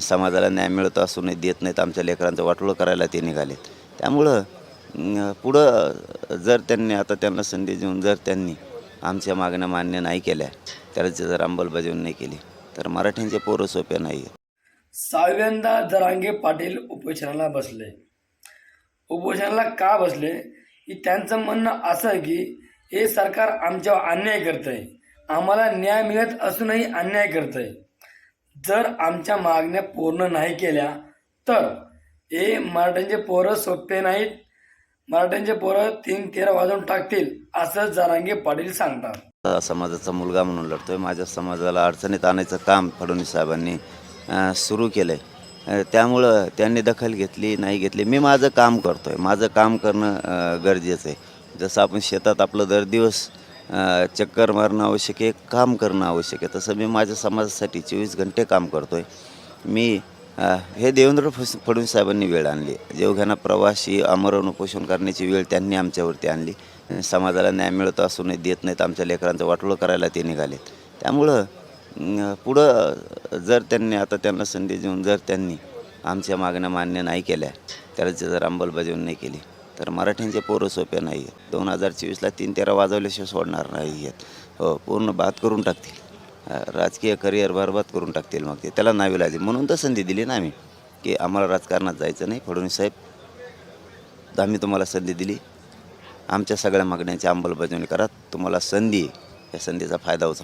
समाजाला न्याय मिळत असूनही देत नाहीत आमच्या लेकरांचं वाटोळं करायला ते निघालेत. त्यामुळं पुढं जर त्यांनी आता त्यांना संधी देऊन जर त्यांनी आमच्या मागण्या मान्य नाही केल्या त्याची जर अंमलबजावणी नाही केली तर मराठ्यांचे पोरं सोपे नाही सहाव्यांदा जरांगे पाटील उपोषणाला बसले. उपोषणाला का बसले? की त्यांचं म्हणणं असं आहे की हे सरकार आमच्यावर अन्याय करत आहे आम्हाला न्याय मिळत असूनही अन्याय करत आहे जर आमच्या मागण्या पूर्ण नाही केल्या तर? हे मराठ्यांचे पोरं सोपे नाहीत. मराठ्यांचे पोरं तीन तेरा वाजवून टाकतील असं जरांगे पाटील सांगतात. समाजाचा मुलगा म्हणून लढतोय. माझ्या समाजाला अडचणीत आणायचं काम फडणवीस साहेबांनी सुरू केलं आहे त्यामुळं त्यांनी दखल घेतली नाही घेतली. मी माझं काम करतो आहे माझं काम करणं गरजेचं आहे. जसं आपण शेतात आपलं दर दिवस चक्कर मारणं आवश्यक आहे काम करणं आवश्यक आहे. तसं मी माझ्या समाजासाठी चोवीस घंटे काम करतो आहे मी हे देवेंद्र फस फडणवीस साहेबांनी वेळ आणली. जेवघ्यांना प्रवासी आमरण उपोषण करण्याची वेळ त्यांनी आमच्यावरती आणली. समाजाला न्याय मिळत असूनही देत नाहीत आमच्या लेकरांचं वाटोळं करायला ते निघालेत. त्यामुळं पुढं जर त्यांनी आता त्यांना संधी देऊन जर त्यांनी आमच्या मागण्या मान्य नाही केल्या त्याची जर अंमलबजावणी नाही केली. तर मराठ्यांचे पोरं सोपे नाही आहेत. दोन हजार चोवीसला तीन तेरा वाजवल्याशिवाय सोडणार नाही आहेत. हो पूर्ण बाद करून टाकतील. राजकीय करिअर बरबाद करून टाकतील मग ते. त्याला नावी लागली म्हणून तर संधी दिली ना आम्ही की आम्हाला राजकारणात जायचं नाही. फडणवीस साहेब आम्ही तुम्हाला संधी दिली. आमच्या सगळ्या मागण्यांची अंमलबजावणी करा. तुम्हाला संधी आहे. या संधीचा फायदा होतो.